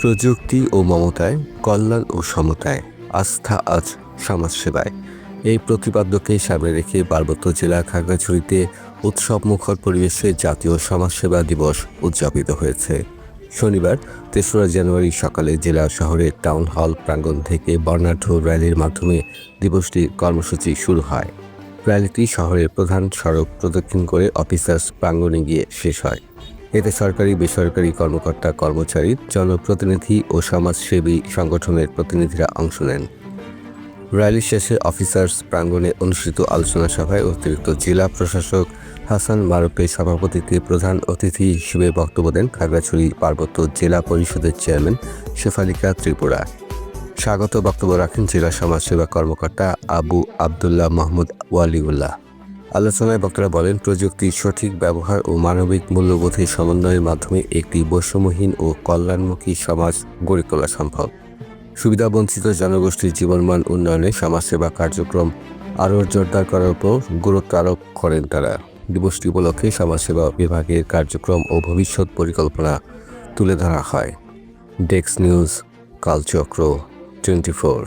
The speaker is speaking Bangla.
প্রযুক্তি ও মমতায়, কল্যাণ ও সমতায়, আস্থা আজ সমাজসেবায়। এই প্রতিপাদ্যকে সামনে রেখে পার্বত্য জেলা খাগড়াছড়িতে উৎসব মুখর পরিবেশে জাতীয় সমাজসেবা দিবস উদযাপিত হয়েছে। শনিবার, তেসরা জানুয়ারি সকালে জেলা শহরের টাউন হল প্রাঙ্গণ থেকে বর্ণাঢ্য র্যালির মাধ্যমে দিবসটির কর্মসূচি শুরু হয়। র্যালিটি শহরের প্রধান সড়ক প্রদক্ষিণ করে অফিসার্স প্রাঙ্গণে গিয়ে শেষ হয়। এতে সরকারি, বেসরকারি কর্মকর্তা, কর্মচারী, জনপ্রতিনিধি ও সমাজসেবী সংগঠনের প্রতিনিধিরা অংশ নেন। র্যালি শেষে অফিসার্স প্রাঙ্গণে অনুষ্ঠিত আলোচনা সভায় অতিরিক্ত জেলা প্রশাসক হাসান মারুফের সভাপতিত্বে প্রধান অতিথি হিসেবে বক্তব্য দেন খাগড়াছড়ি পার্বত্য জেলা পরিষদের চেয়ারম্যান শেফালিকা ত্রিপুরা। স্বাগত বক্তব্য রাখেন জেলা সমাজসেবা কর্মকর্তা আবু আবদুল্লাহ মাহমুদ ওয়ালিউল্লাহ। আলোচনায় বক্তারা বলেন প্রযুক্তির সঠিক ব্যবহার ও মানবিক মূল্যবোধের সমন্বয়ের মাধ্যমে একটি বৈষম্যহীন ও কল্যাণমুখী সমাজ গড়ে তোলা সম্ভব। সুবিধাবঞ্চিত জনগোষ্ঠীর জীবনমান উন্নয়নে সমাজসেবা কার্যক্রম আরও জোরদার করার উপর গুরুত্ব আরোপ করেন তারা। দিবসটি উপলক্ষে সমাজসেবা বিভাগের কার্যক্রম ও ভবিষ্যৎ পরিকল্পনা তুলে ধরা হয়। ডেক্স নিউজ, কালচক্র, টোয়েন্টি ফোর।